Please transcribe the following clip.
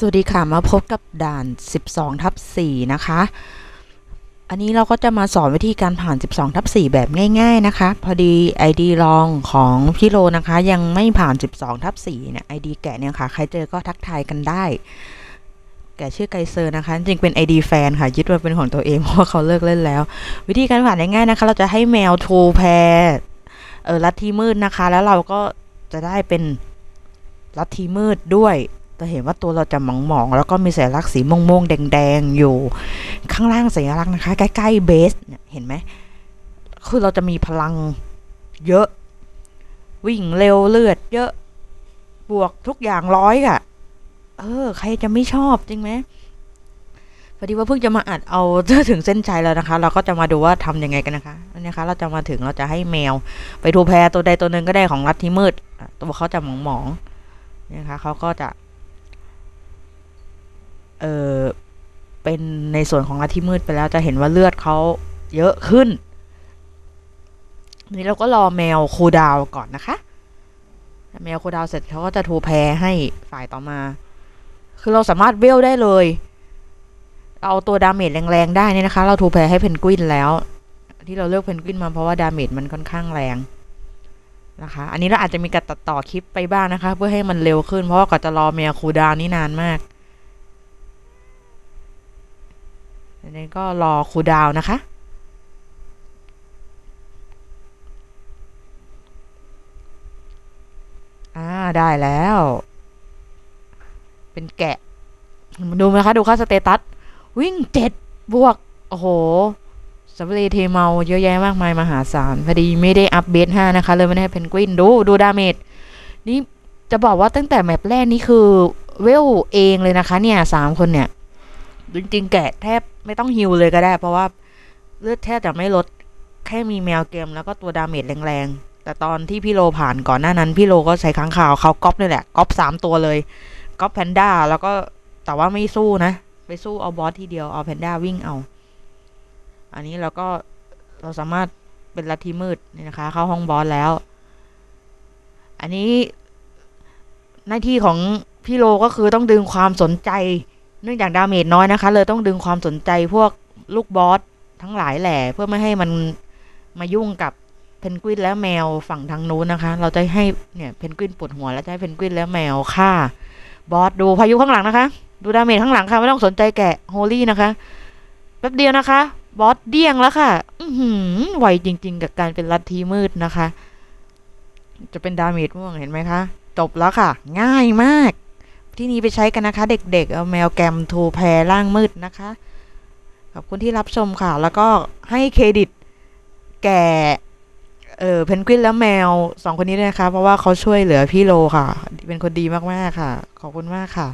สวัสดีค่ะ มาพบกับด่าน 12 ทับ 4 นะคะ อันนี้เราก็จะมาสอนวิธีการผ่าน 12 ทับ 4 แบบง่าย ๆ นะคะ พอดี ID ลองของพี่โลนะคะ ยังไม่ผ่าน 12 ทับ 4 เนี่ย ID แกะเนี่ยค่ะ ใครเจอก็ทักทายกันได้ แกชื่อไกเซอร์นะคะ จริงเป็น ID แฟนค่ะ ยึดว่าเป็นของตัวเอง เพราะว่าเขาเลิกเล่นแล้ว วิธีการผ่านง่ายๆนะคะ เราจะให้แมวโทรแพรเออลัทธิมืดนะคะ แล้วเราก็จะได้เป็นลัทธิมืดด้วย จะเห็นว่าตัวเราจะหมองๆแล้วก็มีสัญลักษณ์สีม่วงๆแดงๆอยู่ ข้างล่างสัญลักษณ์นะคะ ใกล้ๆเบสเนี่ยเห็นไหมคือเราจะมีพลังเยอะ วิ่งเร็วเลือด เยอะบวกทุกอย่างร้อยอะเออ ใครจะไม่ชอบจริงไหมพอดีว่าเพิ่งจะมาอัดเอาถึงเส้นชัยแล้วนะคะ เราก็จะมาดูว่าทำยังไงกันนะคะอันนี้นะคะ เราจะมาถึงเราจะให้แมว ไปทูแพรตัวใดตัวหนึ่งก็ได้ของรัฐที่มืด ตัวเขาจะหมองๆนะคะเขาก็จะ เออเป็นในส่วนของอาทิมืดไปแล้วจะเห็นว่าเลือดเขาเยอะขึ้น นี่เราก็รอแมวคูดาวก่อนนะคะแมวคูดาวเสร็จเขาก็จะทูแพรให้ฝ่ายต่อมา คือเราสามารถเวลได้เลย เอาตัวดาเมจแรงๆได้นี่นะคะ เราทูแพรให้เพนกวินแล้ว ที่เราเลือกเพนกวินมาเพราะว่าดาเมจมันค่อนข้างแรงนะคะ อันนี้เราอาจจะมีการตัดต่อคลิปไปบ้างนะคะ เพื่อให้มันเร็วขึ้น เพราะว่าก่อนจะรอแมวคูดาวนี่นานมาก อันนี้ก็รอคูดาวนะคะ อ่า ได้แล้ว เป็นแกะ ดูไหมคะ ดูค่าสเตตัส วิ่งเจ็ดบวก โอ้โหสับเลเทเมาเยอะแยะมากมายมหาศาล พอดีไม่ได้อัปเบต5นะคะ เลยไม่ได้เพนกวิน ดู ดูดาเมจ นี่จะบอกว่าตั้งแต่แมปแรกนี่คือเวลเองเลยนะคะเนี่ยสามคนเนี่ย จริงๆแกะแทบไม่ต้องฮิวเลยก็ได้ เพราะว่าเลือดแทบจะไม่ลดแค่มีแมวเกมแล้วก็ตัวดาเมจแรงๆ แต่ตอนที่พี่โลผ่านก่อนหน้านั้น พี่โลก็ใช้ค้างข่าวเขาก๊อปนี่แหละก๊อปสามตัวเลยก๊อปแพนด้าแล้วก็แต่ว่าไม่สู้นะ ไปสู้เอาบอสทีเดียวเอาแพนด้าวิ่งเอา อันนี้เราก็เราสามารถเป็นลัทธิมืดนี่นะคะ เข้าห้องบอสแล้ว อันนี้หน้าที่ของพี่โลก็คือต้องดึงความสนใจ เนื่องจากดาเมจน้อยนะคะ เลยต้องดึงความสนใจพวกลูกบอสทั้งหลายแหล่เพื่อไม่ให้มันมายุ่งกับเพนกวินและแมวฝั่งทางนู้นนะคะ เราจะให้เนี่ยเพนกวินปวดหัวแล้วจะให้เพนกวินและแมวฆ่าบอสดูพายุข้างหลังนะคะ ดูดาเมจข้างหลังค่ะไม่ต้องสนใจแกะโฮลี่นะคะแป๊บเดียวนะคะ บอสเดี้ยงแล้วค่ะ อือหือไวจริง ๆ กับการเป็นลัทธิมืดนะคะ จะเป็นดาเมจม่วงเห็นไหมคะ จบแล้วค่ะ ง่ายมาก ที่นี้ไปใช้กันนะคะ เด็กๆเอาแมวแกมทูแพรร่างมืดนะคะ ขอบคุณที่รับชมค่ะ แล้วก็ให้เครดิตแก่เออเพนกวินและแมวสองคนนี้ด้วยนะคะ เพราะว่าเขาช่วยเหลือพี่โลค่ะ เป็นคนดีมากๆค่ะ ขอบคุณมากค่ะ